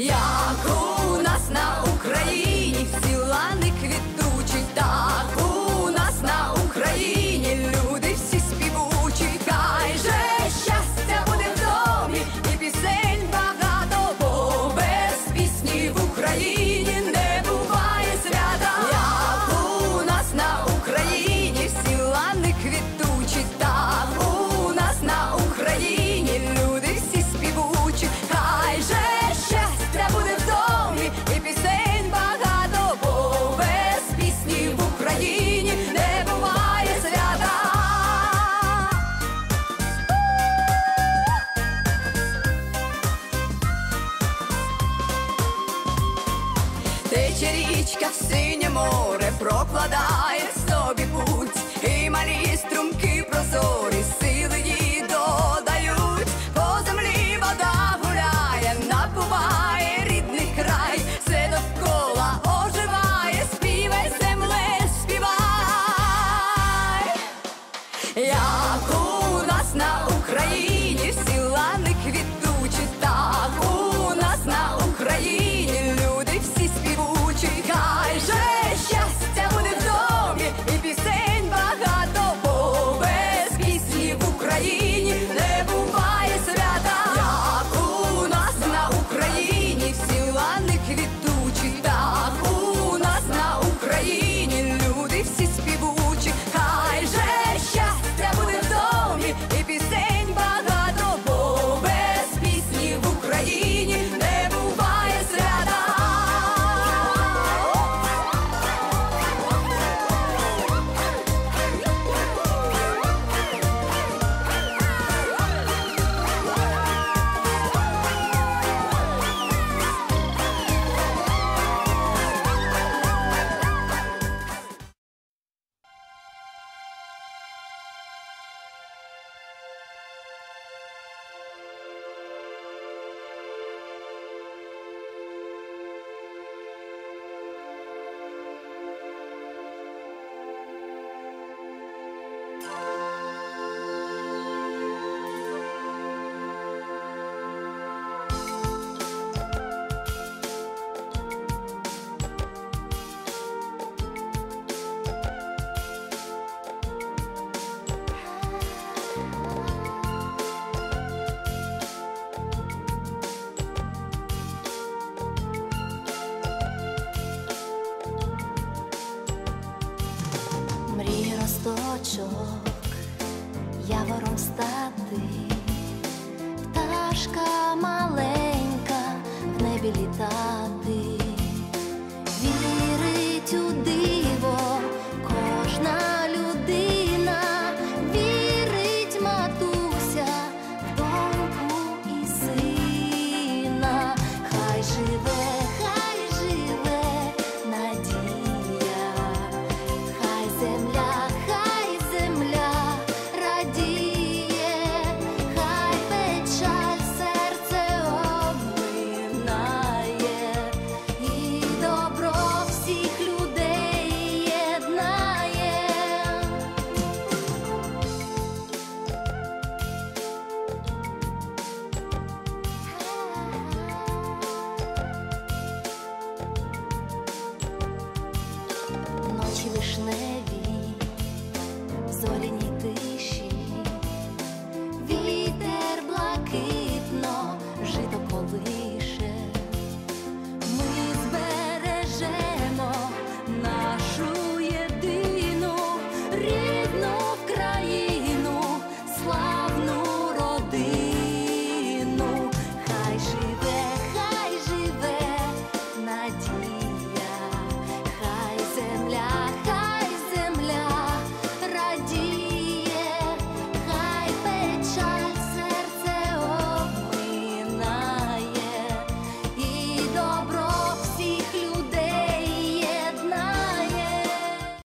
Як у нас на Малі, струмки прозорі, сили її додають, по землі вода гуляє, напуває рідний край, все довкола оживає, співай земле, співай, як у нас на у листочок, явором стати, пташка має.